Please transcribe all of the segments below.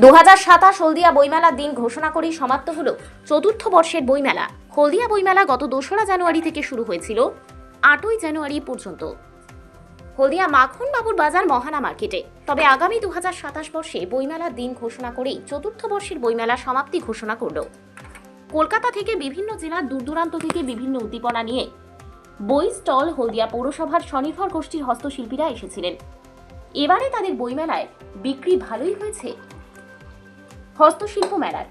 দু হাজার সাতাশ হলদিয়া বইমেলার দিন ঘোষণা করেই সমাপ্ত হল চতুর্থ বর্ষের বইমেলা। হলদিয়া বইমেলা গত দোসরা জানুয়ারি থেকে শুরু হয়েছিল, আটই জানুয়ারি পর্যন্ত। হলদিয়া মাখন বাবুর বাজার মহানা মার্কেটে। তবে আগামী দু হাজার সাতাশ বর্ষে বইমেলার দিন ঘোষণা করেই চতুর্থ বর্ষের বইমেলা সমাপ্তি ঘোষণা করল। কলকাতা থেকে বিভিন্ন জেলার দূর দূরান্ত থেকে বিভিন্ন উদ্দীপনা নিয়ে বই স্টল হলদিয়া পৌরসভার স্বনির্ভর গোষ্ঠীর হস্তশিল্পীরা এসেছিলেন। এবারে তাদের বইমেলায় বিক্রি ভালোই হয়েছে হস্তশিল্প মেলার।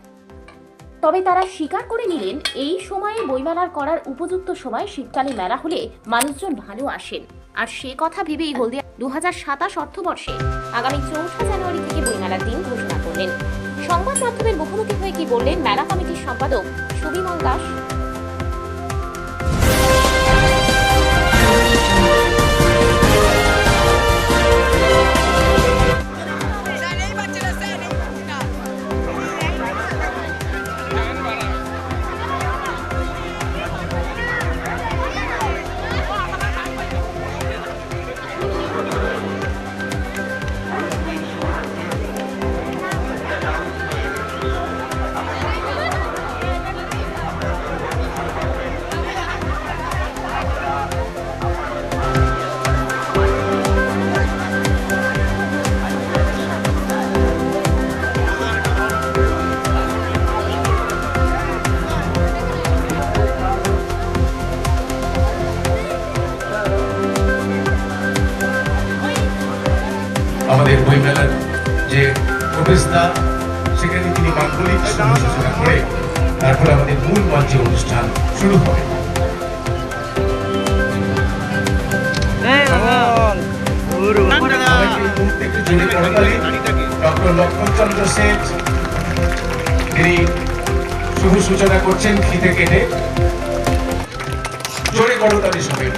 তবে তারা স্বীকার করে নিলেন, এই সময়ে বইমেলার করার উপযুক্ত সময় শীতকালে মেলা হলে মানুষজন ভালো আসেন। আর সে কথা ভেবেই হলদিয়া দু হাজার সাতাশ অর্থবর্ষে আগামী চৌঠা জানুয়ারি থেকে বইমেলার দিন ঘোষণা করলেন। সংবাদ মাধ্যমের মুখোমুখি হয়ে কি বললেন মেলা কমিটির সম্পাদক সুবিমল দাস। প্রবেশদ্বার সেখানে তিনি মাঙ্গলিক সূচনা করে তারপর আমাদের মূল মঞ্চে অনুষ্ঠান শুরু হবে ডক্টর লক্ষণচন্দ্র সেঠ তিনি শুভ সূচনা করছেন ফিতে কেটে। জোরে করতালি সবাই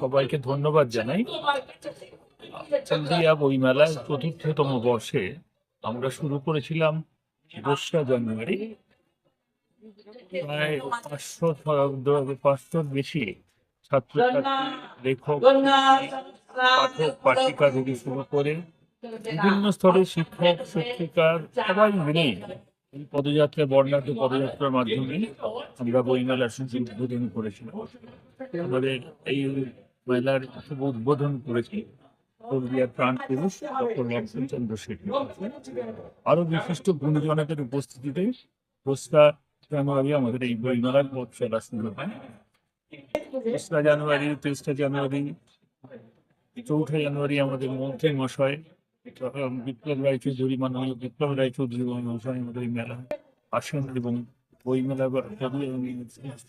সবাইকে ধন্যবাদ জানাই। হলদিয়া বইমেলার চতুর্থতম বর্ষে আমরা শুরু করেছিলাম দোসরা জানুয়ারি। প্রায় পাঁচশো পাঁচশোর বেশি ছাত্রছাত্রী লেখক পাঠক পাঠিকা থেকে শুরু করে বিভিন্ন স্তরের শিক্ষক শিক্ষিকা সবাই মিলে এই পদযাত্রা বর্ণাঢ্য পদযাত্রার মাধ্যমে আমরা বইমেলার উদ্বোধন করেছিলাম। আমাদের এই মেলার শুভ উদ্বোধন করেছি হলদিয়ার প্রাণ পুরুষ ডক্টর আরও বিশিষ্ট গুণজনকের উপস্থিতিতে দোসরা জানুয়ারি আমাদের এই হয় দোসরা জানুয়ারি জানুয়ারি চৌঠা জানুয়ারি আমাদের মশাই বিপ্লব বিপ্লব মহাশয় আমাদের এই আসেন এবং বই মেলা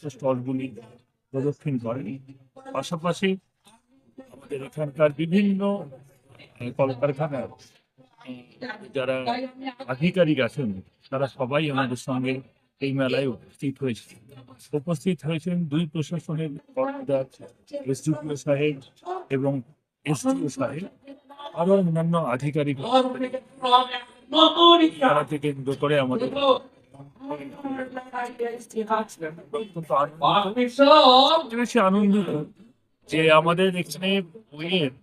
স্টলগুলি প্রদক্ষিণ করেন পাশাপাশি আমাদের এখানকার বিভিন্ন কলকারখানার যারা আধিকারিক আছেন তারা সবাই আমাদের সঙ্গে এই মেলায় উপস্থিত হয়েছে। উপস্থিত হয়েছেন দুই প্রশাসনের এসডিপিও সাহেব এবং এসডিও সাহেব আরও অন্যান্য আধিকারিক তারা থেকে কেন্দ্র করে আমাদের আনন্দিত যে আমাদের এখানে বইয়ের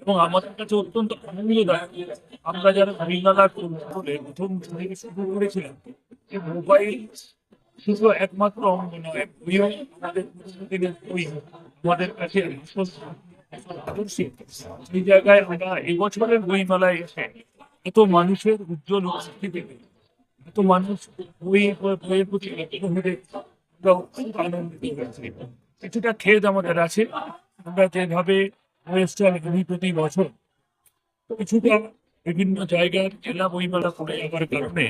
এবং আমাদের কাছে অত্যন্ত আনন্দদায়ক আমরা যারা করে প্রথম থেকে শুরু করেছিলাম যে মোবাইল শুধু একমাত্র অঙ্গ আমাদের বই কাছে সেই জায়গায় আমরা এবছরের বইমেলায় এসে এত মানুষের উজ্জ্বল উপস্থিতি এত মানুষ বই বইয়ের প্রতি কিছুটা খেদ আমাদের আছে। আমরা যেভাবে ওয়েস্টার্ন ভূমি প্রতি বছর কিছুটা বিভিন্ন জায়গার জেলা বইমেলা করে যাওয়ার কারণে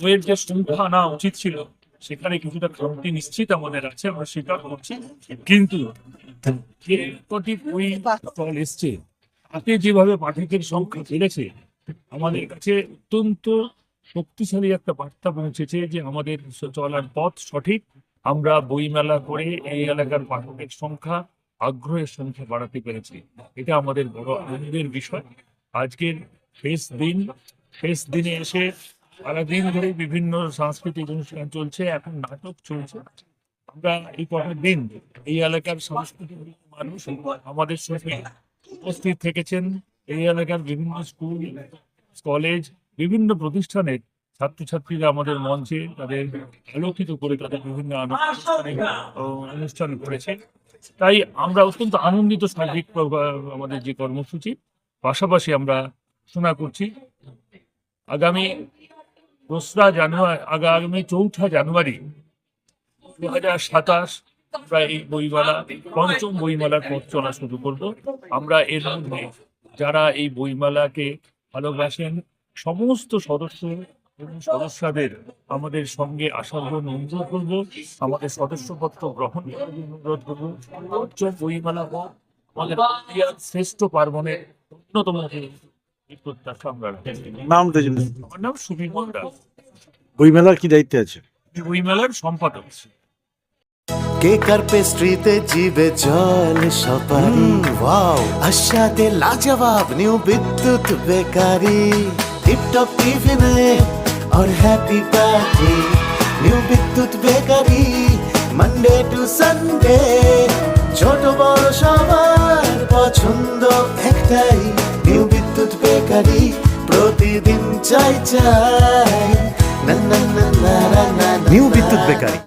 বইয়ের যে সংখ্যা আনা উচিত ছিল, সেখানে কিছুটা খামতি নিশ্চিত আমাদের আছে, আমরা স্বীকার করছি। কিন্তু যে কটি বই স্টল এসছে, তাতে যেভাবে পাঠকের সংখ্যা বেড়েছে, আমাদের কাছে অত্যন্ত শক্তিশালী একটা বার্তা পৌঁছেছে যে আমাদের চলার পথ সঠিক। আমরা বইমেলা করে এই এলাকার পাঠকের সংখ্যা, আগ্রহের সংখ্যা বাড়াতে পেরেছি। এটা আমাদের বড় আনন্দের বিষয়। আজকের শেষ দিন, শেষ দিনে এসে সারাদিন ধরে বিভিন্ন সাংস্কৃতিক অনুষ্ঠান চলছে, এখন নাটক চলছে। আমরা এই পরের দিন এই এলাকার সাংস্কৃতিক মানুষ আমাদের সঙ্গে উপস্থিত থেকেছেন। এই এলাকার বিভিন্ন স্কুল, কলেজ বিভিন্ন প্রতিষ্ঠানের ছাত্রছাত্রীরা আমাদের মঞ্চে তাদের আলোকিত করে তাদের বিভিন্ন অনুষ্ঠান করেছে। তাই আমরা অত্যন্ত আনন্দিত সার্বিক আমাদের যে কর্মসূচি, পাশাপাশি আমরা ঘোষণা করছি, আগামী দোসরা জানুয়ারি আগামী চৌঠা জানুয়ারি দু হাজার সাতাশ আমরা এই বইমেলা, পঞ্চম বইমেলার পথ চলা শুরু করব। আমরা এর মধ্যে যারা এই বইমেলাকে ভালোবাসেন সমস্ত সদস্য এবং সদস্যদের আমাদের সঙ্গে আসার জন্য অনুরোধ করব। আমাদের সদস্যপত্র গ্রহণ করার জন্য অনুরোধ করব। পঞ্চম বইমেলা হোক আমাদের শ্রেষ্ঠ পার্বণের অন্যতম প্রত্যাশা আমরা নাম সুবিমল দাস। বইমেলার কি দায়িত্বে আছে? বইমেলার সম্পাদক। কেক আর পেস্ট্রিতে জিবে জল সপারি ওয়াও। আশাতে লাজবাব নিউ বিদ্যুৎ বেকারি। টিপটপ টিফিনে और happy party new Bidyut bakery Monday to Sunday ছোট বড় সবার পছন্দ একটাই নিউ বিদ্যুৎ বেকারি প্রতিদিন চাই চাই না না না না না নিউ বিদ্যুৎ বেকারি